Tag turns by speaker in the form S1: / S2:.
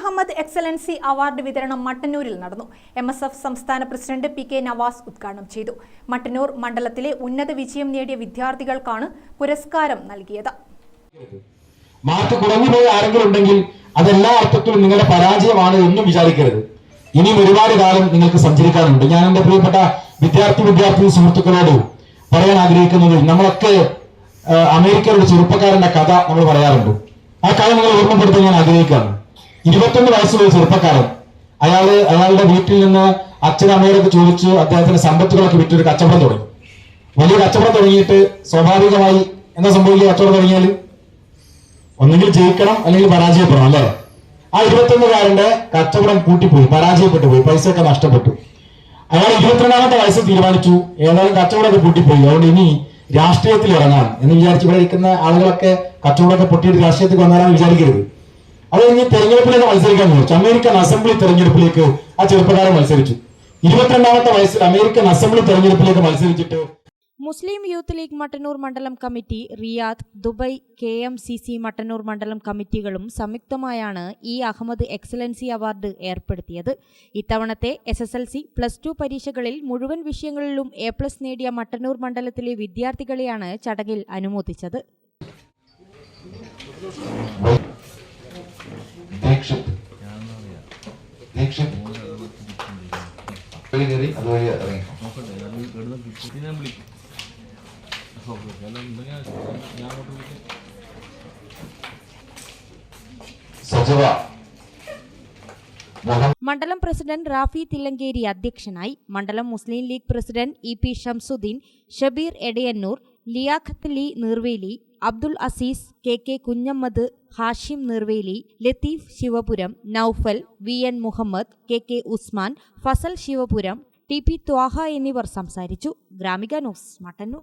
S1: Ahmed excellency award വിതരണം മട്ടന്നൂരിൽ നടന്നു. എം എസ് എഫ് സംസ്ഥാന പ്രസിഡന്റ് പി കെ നവാസ് ഉദ്ഘാടനം ചെയ്തു. മട്ടന്നൂർ മണ്ഡലത്തിലെ ഉന്നത വിജയം നേടിയ വിദ്യാർത്ഥികൾക്കാണ് പുരസ്കാരം നൽകിയത്.
S2: മാർക്ക് കുറഞ്ഞുപോയ ആരെങ്കിലും ഉണ്ടെങ്കിൽ അതെല്ലാ അർത്ഥത്തിലും നിങ്ങളുടെ പരാജയമാണ് എന്നും വിചാരിക്കരുത്. ഇനിയും ഒരുപാട് കാലം നിങ്ങൾക്ക് സഞ്ചരിക്കാനുണ്ട്. ഞാൻ എന്റെ പ്രിയപ്പെട്ട വിദ്യാർത്ഥി വിദ്യാർത്ഥി സുഹൃത്തുക്കളോട് പറയാൻ ആഗ്രഹിക്കുന്നത് നമ്മളൊക്കെ അമേരിക്കയുടെ ചെറുപ്പക്കാരന്റെ കഥ നമ്മൾ പറയാറുണ്ട്. ആ കഥ നിങ്ങൾ ഓർമ്മപ്പെടുത്താൻ ഞാൻ ആഗ്രഹിക്കുകയാണ്. ഇരുപത്തൊന്ന് വയസ്സുള്ള ചെറുപ്പക്കാരൻ. അയാൾ അയാളുടെ വീട്ടിൽ നിന്ന് അച്ഛൻ ചോദിച്ചു അദ്ദേഹത്തിന്റെ സമ്പത്തുകളൊക്കെ വിറ്റൊരു കച്ചവടം തുടങ്ങി. വലിയ കച്ചവടം തുടങ്ങിയിട്ട് സ്വാഭാവികമായി എന്താ സംഭവിക്കുക? കച്ചവടം തുടങ്ങിയാൽ ഒന്നുകിൽ ജയിക്കണം അല്ലെങ്കിൽ പരാജയപ്പെടണം അല്ലേ? ആ ഇരുപത്തൊന്നുകാരന്റെ കച്ചവടം കൂട്ടിപ്പോയി പരാജയപ്പെട്ടു പോയി പൈസയൊക്കെ നഷ്ടപ്പെട്ടു. അയാൾ ഇരുപത്തിരണ്ടാമത്തെ വയസ്സ് തീരുമാനിച്ചു ഏതായാലും കച്ചവടമൊക്കെ കൂട്ടിപ്പോയി അതുകൊണ്ട് ഇനി രാഷ്ട്രീയത്തിൽ ഇറങ്ങാം എന്ന് വിചാരിച്ച് ഇവിടെ ഇരിക്കുന്ന ആളുകളൊക്കെ കച്ചവടമൊക്കെ പൊട്ടിയിട്ട് രാഷ്ട്രീയത്തിൽ വന്നാലാണ് വിചാരിക്കരുത്. അത് കഴിഞ്ഞ് തെരഞ്ഞെടുപ്പിലേക്ക് മത്സരിക്കാൻ പോകും അമേരിക്കൻ അസംബ്ലി തെരഞ്ഞെടുപ്പിലേക്ക് ആ ചെറുപ്പക്കാരൻ മത്സരിച്ചു. ഇരുപത്തിരണ്ടാമത്തെ വയസ്സിൽ അമേരിക്കൻ അസംബ്ലി തെരഞ്ഞെടുപ്പിലേക്ക് മത്സരിച്ചിട്ട്
S3: മുസ്ലിം യൂത്ത് ലീഗ് മട്ടന്നൂർ മണ്ഡലം committee Riyadh Dubai K M C C Mattannur മണ്ഡലം കമ്മിറ്റികളും സംയുക്തമായാണ് ഈ അഹമ്മദ് എക്സലൻസി അവാർഡ് ഏർപ്പെടുത്തിയത്. ഇത്തവണത്തെ S S L C plus two പരീക്ഷകളിൽ മുഴുവൻ വിഷയങ്ങളിലും എ പ്ലസ് നേടിയ മട്ടന്നൂർ മണ്ഡലത്തിലെ വിദ്യാർത്ഥികളെയാണ് ചടങ്ങിൽ അനുമോദിച്ചത്. മണ്ഡലം പ്രസിഡന്റ് റാഫി തില്ലങ്കേരി അധ്യക്ഷനായി മണ്ഡലം Muslim league president E P Shamsuddin Shabeer Edayannur Liyaqat ലി Neervely Abdul Azeez K K Kunhammad Hashim Nirvely Latheef Sivapuram Noufal V N Muhammad K K Usman Fasal Sivapuram T P Thwaha എന്നിവർ സംസാരിച്ചു. Gramika news Mattannur.